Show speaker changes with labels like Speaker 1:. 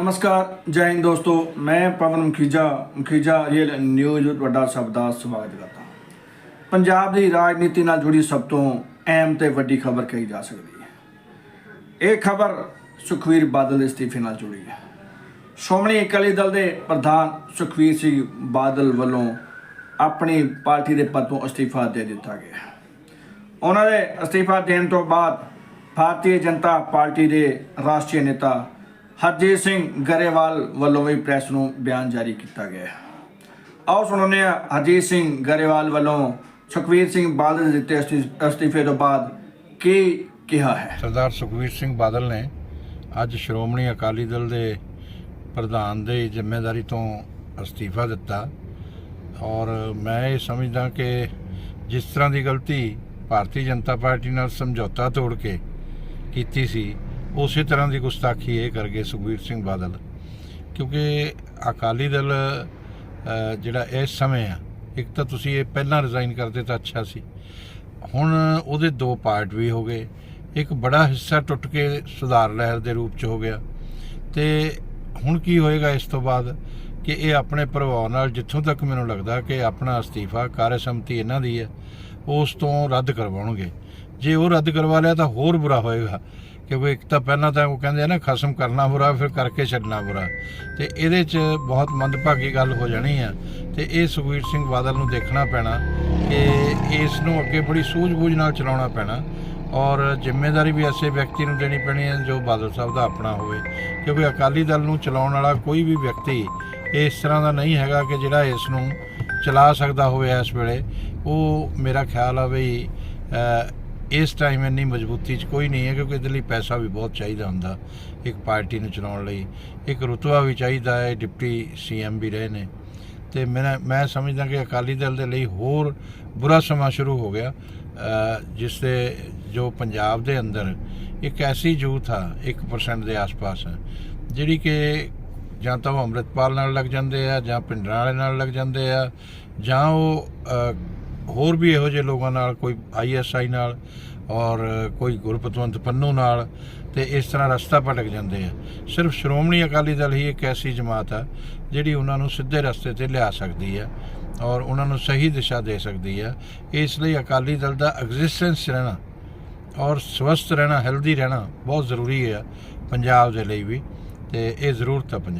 Speaker 1: ਨਮਸਕਾਰ, ਜੈ ਹਿੰਦ ਦੋਸਤੋ। ਮੈਂ ਪਵਨ ਮੁਖੀਜਾ, ਮਖੀਜਾ ਰੀਅਲ ਨਿਊਜ਼ ਵਿੱਚ ਤੁਹਾਡਾ ਸਭ ਦਾ ਸਵਾਗਤ ਕਰਦਾ ਪੰਜਾਬ ਦੀ ਰਾਜਨੀਤੀ ਨਾਲ ਜੁੜੀ ਸਭ ਤੋਂ ਅਹਿਮ ਤੇ ਵੱਡੀ ਖਬਰ ਕਹੀ ਜਾ ਸਕਦੀ ਹੈ। ਇਹ ਖਬਰ ਸੁਖਵੀਰ ਬਾਦਲ ਦੇ ਅਸਤੀਫੇ ਨਾਲ ਜੁੜੀ ਹੈ। ਸ਼੍ਰੋਮਣੀ ਅਕਾਲੀ ਦਲ ਦੇ ਪ੍ਰਧਾਨ ਸੁਖਵੀਰ ਸਿੰਘ ਬਾਦਲ ਵੱਲੋਂ ਆਪਣੀ ਪਾਰਟੀ ਦੇ ਪਦ ਤੋਂ ਅਸਤੀਫਾ ਦੇ ਦਿੱਤਾ ਗਿਆ ਉਹਨਾਂ ਦੇ ਅਸਤੀਫਾ ਦੇਣ ਤੋਂ ਬਾਅਦ ਭਾਰਤੀ ਜਨਤਾ ਪਾਰਟੀ ਦੇ ਰਾਸ਼ਟਰੀ ਨੇਤਾ ਹਰਜੀਤ ਸਿੰਘ ਗਰੇਵਾਲ ਵੱਲੋਂ ਵੀ ਪ੍ਰੈਸ ਨੂੰ ਬਿਆਨ ਜਾਰੀ ਕੀਤਾ ਗਿਆ ਹੈ। ਆਓ ਸੁਣਾਉਂਦੇ ਹਾਂ, ਹਰਜੀਤ ਸਿੰਘ ਗਰੇਵਾਲ ਵੱਲੋਂ ਸੁਖਵੀਰ ਸਿੰਘ ਬਾਦਲ ਦੇ ਦਿੱਤੇ ਅਸਤੀ- ਅਸਤੀਫੇ ਤੋਂ ਬਾਅਦ ਕੀ ਕਿਹਾ ਹੈ?
Speaker 2: ਸਰਦਾਰ ਸੁਖਵੀਰ ਸਿੰਘ ਬਾਦਲ ਨੇ ਅੱਜ ਸ਼੍ਰੋਮਣੀ ਅਕਾਲੀ ਦਲ ਦੇ ਪ੍ਰਧਾਨ ਦੇ ਜ਼ਿੰਮੇਵਾਰੀ ਤੋਂ ਅਸਤੀਫਾ ਦਿੱਤਾ। ਔਰ ਮੈਂ ਇਹ ਸਮਝਦਾ ਕਿ ਜਿਸ ਤਰ੍ਹਾਂ ਦੀ ਗਲਤੀ ਭਾਰਤੀ ਜਨਤਾ ਪਾਰਟੀ ਨਾਲ ਸਮਝੌਤਾ ਤੋੜ ਕੇ ਕੀਤੀ ਸੀ ਉਸੇ ਤਰ੍ਹਾਂ ਦੀ ਗੁਸਤਾਖੀ ਇਹ ਕਰ ਗਏ ਸੁਖਬੀਰ ਸਿੰਘ ਬਾਦਲ, ਕਿਉਂਕਿ ਅਕਾਲੀ ਦਲ ਜਿਹੜਾ ਇਸ ਸਮੇਂ ਆ, ਇੱਕ ਤਾਂ ਤੁਸੀਂ ਇਹ ਪਹਿਲਾਂ ਰਿਜ਼ਾਈਨ ਕਰਦੇ ਤਾਂ ਅੱਛਾ ਸੀ। ਹੁਣ ਉਹਦੇ ਦੋ ਪਾਰਟ ਵੀ ਹੋ ਗਏ। ਇੱਕ ਬੜਾ ਹਿੱਸਾ ਟੁੱਟ ਕੇ ਸੁਧਾਰ ਲਹਿਰ ਦੇ ਰੂਪ ਚ ਹੋ ਗਿਆ। ਤੇ ਹੁਣ ਕੀ ਹੋਏਗਾ ਇਸ ਤੋਂ ਬਾਅਦ? ਕਿ ਇਹ ਆਪਣੇ ਪ੍ਰਭਾਵ ਨਾਲ ਜਿੱਥੋਂ ਤੱਕ ਮੈਨੂੰ ਲੱਗਦਾ ਕਿ ਆਪਣਾ ਅਸਤੀਫਾ, ਕਾਰਜਸਮਤੀ ਇਹਨਾਂ ਦੀ ਹੈ, ਉਸ ਤੋਂ ਰੱਦ ਕਰਵਾਉਣਗੇ। ਜੇ ਉਹ ਰੱਦ ਕਰਵਾ ਲਿਆ ਤਾਂ ਹੋਰ ਬੁਰਾ ਹੋਏਗਾ। ਕਿਉਂਕਿ ਇੱਕ ਤਾਂ ਪਹਿਲਾਂ ਤਾਂ ਉਹ ਕਹਿੰਦੇ ਆ ਨਾ, ਖਸਮ ਕਰਨਾ ਬੁਰਾ, ਫਿਰ ਕਰਕੇ ਛੱਡਣਾ ਬੁਰਾ। ਤੇ ਇਹਦੇ 'ਚ ਬਹੁਤ ਮੰਦਭਾਗੀ ਗੱਲ ਹੋ ਜਾਣੀ ਆ। ਤੇ ਇਹ ਸੁਖਵੀਰ ਸਿੰਘ ਬਾਦਲ ਨੂੰ ਦੇਖਣਾ ਪੈਣਾ ਕਿ ਇਸ ਨੂੰ ਅੱਗੇ ਬੜੀ ਸੂਝ-ਬੂਝ ਨਾਲ ਚਲਾਉਣਾ ਪੈਣਾ। ਔਰ ਜ਼ਿੰਮੇਵਾਰੀ ਵੀ ਐਸੇ ਵਿਅਕਤੀ ਨੂੰ ਦੇਣੀ ਪੈਣੀ ਹੈ ਜੋ ਬਾਦਲ ਸਾਹਿਬ ਦਾ ਆਪਣਾ ਹੋਵੇ। ਕਿਉਂਕਿ ਅਕਾਲੀ ਦਲ ਨੂੰ ਚਲਾਉਣ ਵਾਲਾ ਕੋਈ ਵੀ ਵਿਅਕਤੀ ਇਸ ਤਰ੍ਹਾਂ ਦਾ ਨਹੀਂ ਹੈਗਾ ਕਿ ਜਿਹੜਾ ਇਸ ਨੂੰ ਚਲਾ ਸਕਦਾ ਹੋਵੇ ਇਸ ਵੇਲੇ। ਉਹ ਮੇਰਾ ਖਿਆਲ ਆ ਵੀ ਇਸ ਟਾਈਮ ਇੰਨੀ ਮਜ਼ਬੂਤੀ 'ਚ ਕੋਈ ਨਹੀਂ ਹੈ ਕਿਉਂਕਿ ਇਹਦੇ ਲਈ ਪੈਸਾ ਵੀ ਬਹੁਤ ਚਾਹੀਦਾ ਹੁੰਦਾ। ਇੱਕ ਪਾਰਟੀ ਨੂੰ ਚਲਾਉਣ ਲਈ ਇੱਕ ਰੁਤਬਾ ਵੀ ਚਾਹੀਦਾ ਹੈ ਡਿਪਟੀ ਸੀਐਮ ਵੀ ਰਹੇ ਨੇ। ਤੇ ਮੈਂ ਮੈਂ ਸਮਝਦਾ ਕਿ ਅਕਾਲੀ ਦਲ ਦੇ ਲਈ ਹੋਰ ਬੁਰਾ ਸਮਾਂ ਸ਼ੁਰੂ ਹੋ ਗਿਆ ਅ, ਜਿਸ ਦੇ ਜੋ ਪੰਜਾਬ ਦੇ ਅੰਦਰ ਇੱਕ ਐਸੀ ਯੂਥ ਆ 1% ਦੇ ਆਸ-ਪਾਸ ਜਿਹੜੀ ਕਿ ਜਾਂ ਤਾਂ ਉਹ ਅੰਮ੍ਰਿਤਪਾਲ ਨਾਲ ਲੱਗ ਜਾਂਦੇ ਆ ਜਾਂ ਪਿੰਡਰਾਂ ਵਾਲੇ ਨਾਲ ਲੱਗ ਜਾਂਦੇ ਆ ਜਾਂ ਉਹ ਹੋਰ ਵੀ ਇਹੋ ਜਿਹੇ ਲੋਕਾਂ ਨਾਲ, ਕੋਈ ਆਈਐਸਆਈ ਨਾਲ ਔਰ ਕੋਈ ਗੁਰਪਤਵੰਤ ਪੰਨੂ ਨਾਲ ਤੇ ਇਸ ਤਰ੍ਹਾਂ ਰਸਤਾ ਭਟਕ ਜਾਂਦੇ ਆ। ਸਿਰਫ ਸ਼੍ਰੋਮਣੀ ਅਕਾਲੀ ਦਲ ਹੀ ਇੱਕ ਐਸੀ ਜਮਾਤ ਆ ਜਿਹੜੀ ਉਹਨਾਂ ਨੂੰ ਸਿੱਧੇ ਰਸਤੇ ਤੇ ਲਿਆ ਸਕਦੀ ਆ ਔਰ ਉਹਨਾਂ ਨੂੰ ਸਹੀ ਦਿਸ਼ਾ ਦੇ ਸਕਦੀ ਆ। ਇਸ ਲਈ ਅਕਾਲੀ ਦਲ ਦਾ ਐਗਜ਼ਿਸਟੈਂਸ ਰਹਿਣਾ ਔਰ ਸਵਸਥ ਰਹਿਣਾ ਹੈਲਦੀ ਰਹਿਣਾ ਬਹੁਤ ਜ਼ਰੂਰੀ ਹੈ ਪੰਜਾਬ ਦੇ ਲਈ ਵੀ ਤੇ ਇਹ ਜ਼ਰੂਰਤ ਹੈ ਪੰਜਾਬ